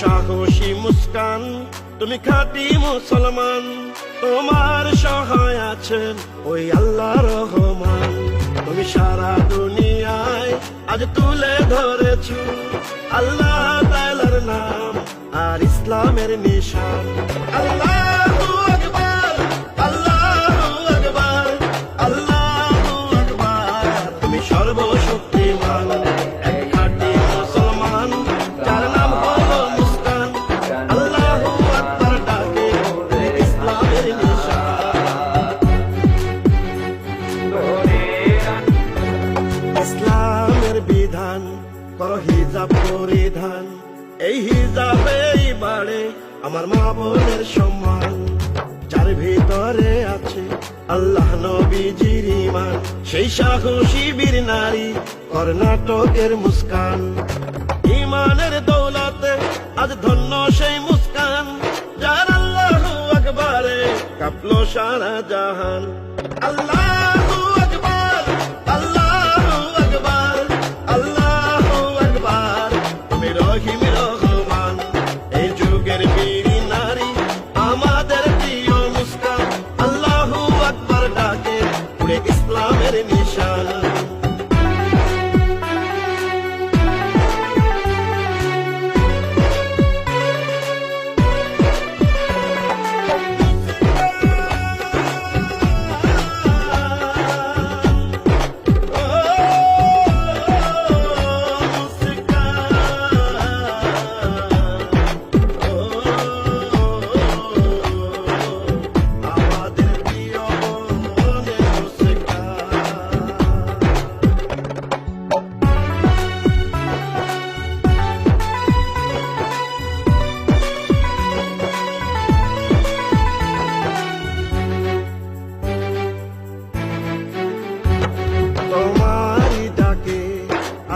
সাহসী মুস্কান, তুমি খাঁটি মুসলমান, তোমার সহায় আছেন ওই আল্লাহ রহমান। তুমি সারা দুনিয়ায় আজ তুলে ধরেছ আল্লাহ তালার নাম আর ইসলামের নিশান। আল্লাহু কর হিজাব পরিধান এই হিজাবেই বাড়ে আমার মা বোনের সম্মান। যার ভিতরে আছে আল্লাহ নবীজির ইমান সেই সাহসী বীর নারী কর্ণাটকের মুস্কান। ইমানের দৌলতে আজ ধন্য সেই মুস্কান, যার আল্লাহ আকবারে কাঁপলো সারা জাহান। আল্লাহু রহিম রহমান, এই যুগের বীর নারী, আমাদের প্রিয় মুস্কান, আল্লাহু আকবার ডাকে পুরে ইসলামের নিশান।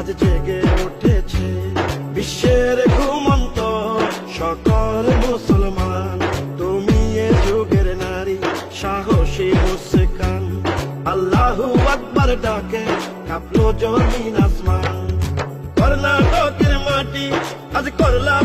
আজ জেগে উঠেছে বিশ্বের ঘুমন্ত সকল মুসলমান। তুমি এ যুগের নারী, সাহসী মুসকান আল্লাহু আকবার ডাকে, কাপলো জমিন আসমান। কর্ণাটকের মাটি আজ করলা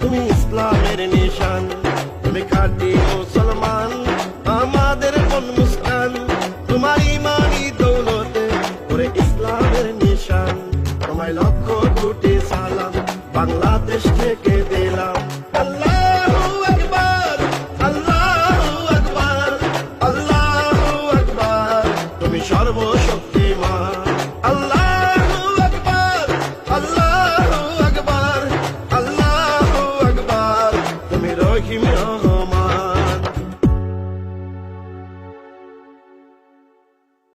তুমি ইসলামের নিশান তুমি খাঁটি মুসলমান, আমাদের মন মুস্কান। তোমার ইমানি দৌলতে করে ইসলামের নিশান। তোমায় লক্ষ কোটি সালাম, বাংলাদেশ থেকে দিলাম। সর্বশক্তি like he